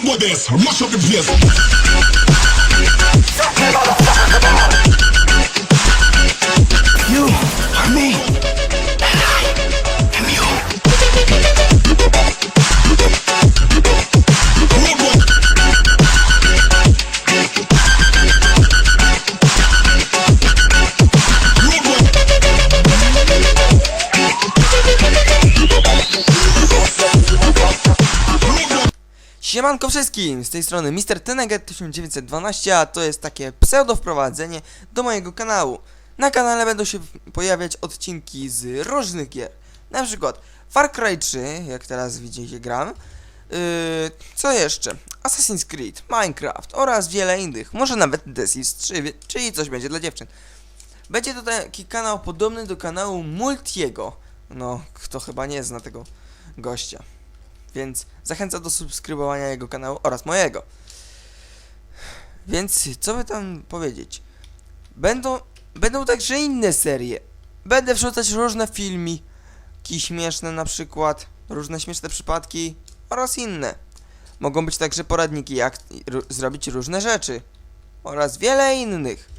Road boy this, mash up the place. You me. Siemanko wszystkim, z tej strony Mr. Teneget 1912, a to jest takie pseudo wprowadzenie do mojego kanału. Na kanale będą się pojawiać odcinki z różnych gier. Na przykład Far Cry 3, jak teraz widzicie gram. Yy, co jeszcze? Assassin's Creed, Minecraft oraz wiele innych. Może nawet The Sims 3, wie- czyli coś będzie dla dziewczyn. Będzie to taki kanał podobny do kanału Multiego. No, kto chyba nie zna tego gościa. Więc zachęcam do subskrybowania jego kanału oraz mojego. Więc co by tam powiedzieć? Będą, będą także inne serie. Będę wrzucać różne filmiki śmieszne na przykład, różne śmieszne przypadki oraz inne. Mogą być także poradniki jak zrobić różne rzeczy oraz wiele innych.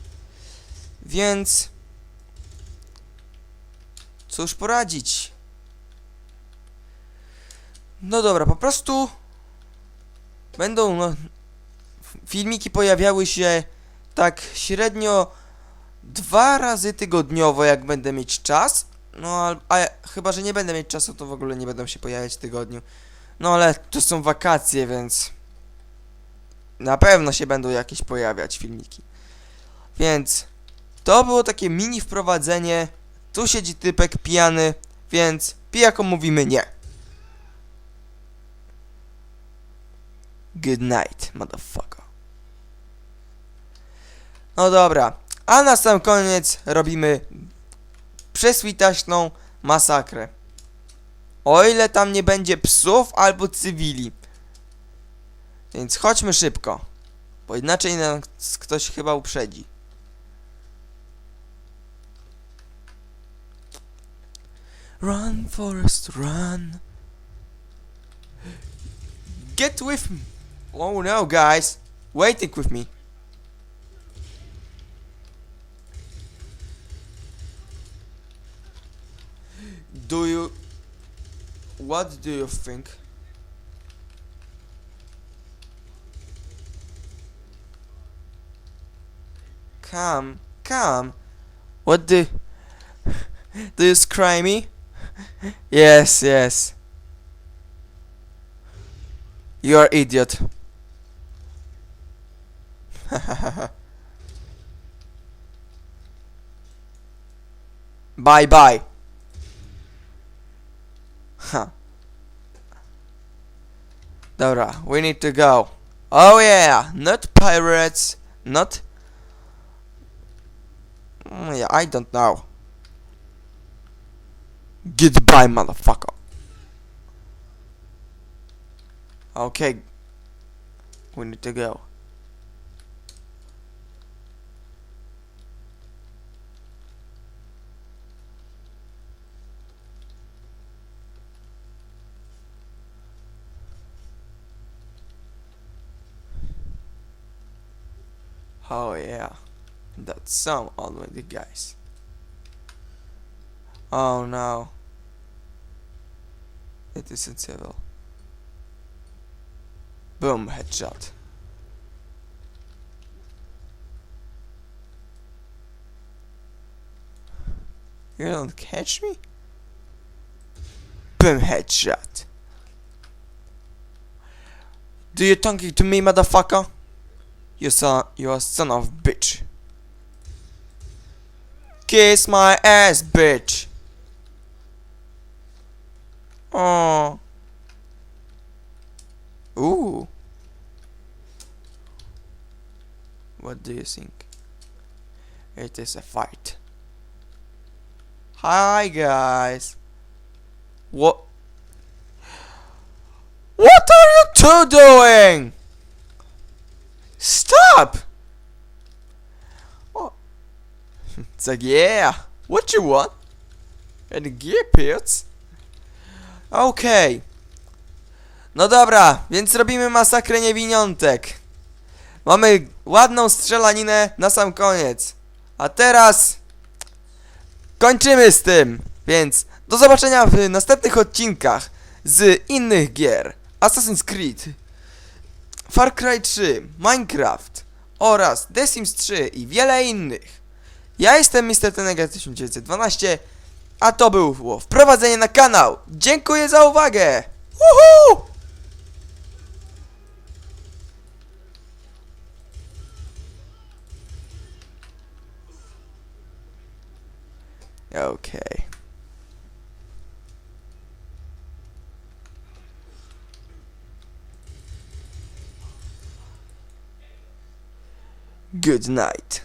Więc cóż poradzić? No dobra, po prostu będą no, filmiki pojawiały się tak średnio dwa razy tygodniowo, jak będę mieć czas. No, a, a chyba, że nie będę mieć czasu, to w ogóle nie będą się pojawiać w tygodniu. No, ale to są wakacje, więc na pewno się będą jakieś pojawiać filmiki. Więc to było takie mini wprowadzenie. Tu siedzi typek pijany, więc pijakom mówimy nie. Good night, motherfucker. No dobra, a na sam koniec robimy przeswitaśną masakrę. O ile tam nie będzie psów albo cywili. Więc chodźmy szybko, bo inaczej nas ktoś chyba uprzedzi. Run, Forest, run. Get with me. Oh no, guys. Waiting with me. Do you. What do you think? Come, come. What do. Do you scry me? yes, yes. You're idiot. bye bye. Huh. Dobra, we need to go. Oh yeah, not pirates, not. Mm, yeah, I don't know. Goodbye, motherfucker. Okay. We need to go. Oh yeah. That's some already guys. Oh no. It isn't civil. Boom, headshot. You don't catch me? Boom, headshot. Do you talking to me, motherfucker? You son, you son of bitch. Kiss my ass, bitch. Oh. Ooh. What do you think? It is a fight. Hi guys. What? What are you two doing? Stop! Oh. It's like, yeah. What you want? And gear pits? Okay. No dobra, więc robimy masakrę niewiniątek. Mamy ładną strzelaninę na sam koniec. A teraz kończymy z tym. Więc do zobaczenia w następnych odcinkach z innych gier. Assassin's Creed, Far Cry 3, Minecraft oraz The Sims 3 i wiele innych. Ja jestem Mr. Tenega 1912, a to było wprowadzenie na kanał. Dziękuję za uwagę. Woohoo! Okay. Good night.